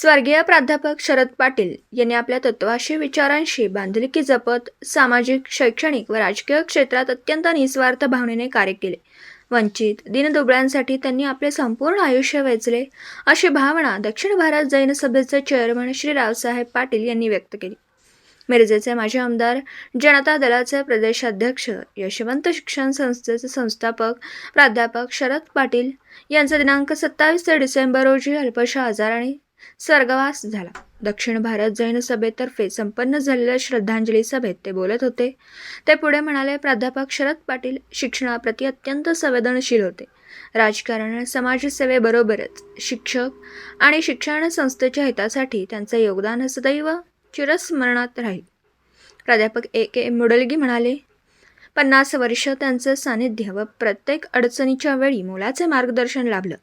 स्वर्गीय प्राध्यापक शरद पाटील यांनी आपल्या तत्वाशी विचारांशी बांधिलकी जपत सामाजिक शैक्षणिक व राजकीय क्षेत्रात अत्यंत निस्वार्थ भावनेने कार्य केले. वंचित दीनदुबळ्यांसाठी त्यांनी आपले संपूर्ण आयुष्य वेचले अशी भावना दक्षिण भारत जैन सभेचे चेअरमन श्री रावसाहेब पाटील यांनी व्यक्त केली. मिरजेचे माजी आमदार जनता दलाचे प्रदेशाध्यक्ष यशवंत शिक्षण संस्थेचे संस्थापक प्राध्यापक शरद पाटील यांचा दिनांक सत्तावीस डिसेंबर रोजी अल्पशा आजाराने स्वर्गवास झाला. दक्षिण भारत जैन सभेतर्फे संपन्न झालेल्या श्रद्धांजली सभेत ते बोलत होते. ते पुढे म्हणाले प्राध्यापक शरद पाटील शिक्षणाप्रती अत्यंत संवेदनशील होते. राजकारण समाजसेवेबरोबरच शिक्षक आणि शिक्षण संस्थेच्या हितासाठी त्यांचे योगदान सदैव चिरस्मरणात राहील. प्राध्यापक ए. के. मुडलगी म्हणाले पन्नास वर्ष त्यांचं सानिध्य व प्रत्येक अडचणीच्या वेळी मोलाचे मार्गदर्शन लाभलं.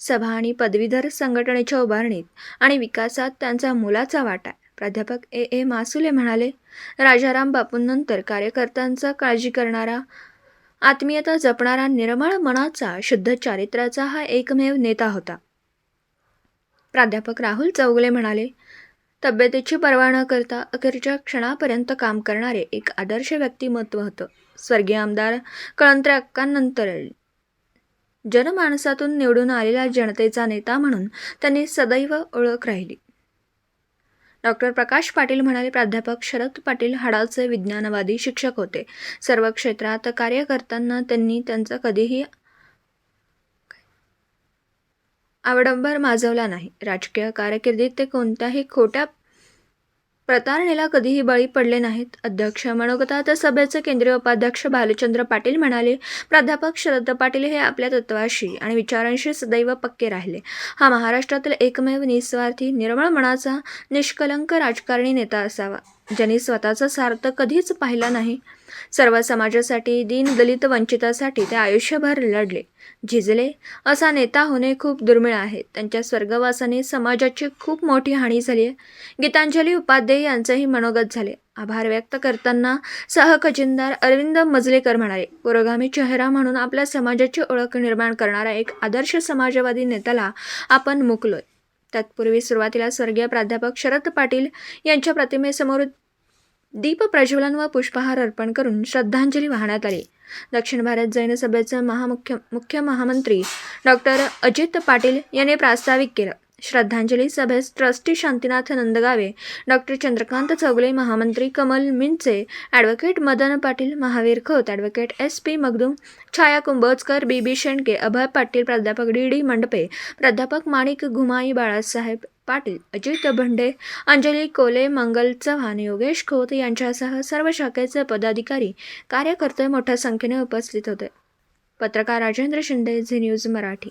सभा आणि पदवीधर संघटनेच्या उभारणीत आणि विकासात त्यांचा मोलाचा वाटा आहे. प्राध्यापक ए. ए. मासुले म्हणाले राजाराम बापूंनंतर कार्यकर्त्यांचा काळजी करणारा आत्मीयता जपणारा निर्मळ मनाचा शुद्ध चारित्र्याचा हा एकमेव नेता होता. प्राध्यापक राहुल चौगले म्हणाले तब्येतीची पर्वा न करता अखेरच्या क्षणापर्यंत काम करणारे एक आदर्श व्यक्तिमत्व होतं. स्वर्गीय आमदार कळंत्रे अक्कांनंतर जनमानसातून निवडून आलेला जनतेचा नेता म्हणून त्यांनी सदैव ओळख राहिली. डॉक्टर प्रकाश पाटील म्हणाले प्राध्यापक शरद पाटील हाडाचे विज्ञानवादी शिक्षक होते. सर्व क्षेत्रात कार्य करताना त्यांनी त्यांचा कधीही आवडंबर माजवला नाही. राजकीय कारकिर्दीत ते कोणत्याही खोट्या प्रतारणेला कधीही बळी पडले नाहीत. अध्यक्ष मनोगतात सभेचे केंद्रीय उपाध्यक्ष भालचंद्र पाटील म्हणाले प्राध्यापक शरद पाटील हे आपल्या तत्वाशी आणि विचारांशी सदैव पक्के राहिले. हा महाराष्ट्रातील एकमेव निस्वार्थी निर्मळ मनाचा निष्कलंक राजकारणी नेता असावा. ज्यांनी स्वतःचा स्वार्थ कधीच पाहिला नाही. सर्व समाजासाठी दीन दलित वंचितासाठी ते आयुष्यभर लढले. झिजले. असा नेता होणे खूप दुर्मिळ आहे. त्यांच्या स्वर्गवासाने समाजाची खूप मोठी हानी झाली आहे. गीतांजली उपाध्याय यांचंही मनोगत झाले. आभार व्यक्त करताना सहखजिनदार अरविंद मजलेकर म्हणाले पुरोगामी चेहरा म्हणून आपल्या समाजाची ओळख निर्माण करणारा एक आदर्श समाजवादी नेत्याला आपण मुकलोय. तत्पूर्वी सुरुवातीला स्वर्गीय प्राध्यापक शरद पाटील यांच्या प्रतिमेसमोर दीप प्रज्वलन व पुष्पहार अर्पण करून श्रद्धांजली वाहण्यात आली. दक्षिण भारत जैन सभेचे महामुख्य मुख्य महामंत्री डॉक्टर अजित पाटील यांनी प्रास्ताविक केलं. श्रद्धांजली सभेस ट्रस्टी शांतीनाथ नंदगावे डॉक्टर चंद्रकांत चौगले महामंत्री Kamal Minche advocate Madan Patil Mahavir Khot advocate S P Magdum Chhaya Kumbhojkar B B Shendke Abhay Patil प्राध्यापक डी डी मंडपे प्राध्यापक माणिक घुमाई बाळासाहेब पाटील अजित भंडे अंजली कोले मंगल चव्हाण योगेश खोत यांच्यासह सर्व शाखेचे पदाधिकारी कार्यकर्ते मोठ्या संख्येने उपस्थित होते. पत्रकार राजेंद्र शिंदे झी न्यूज मराठी.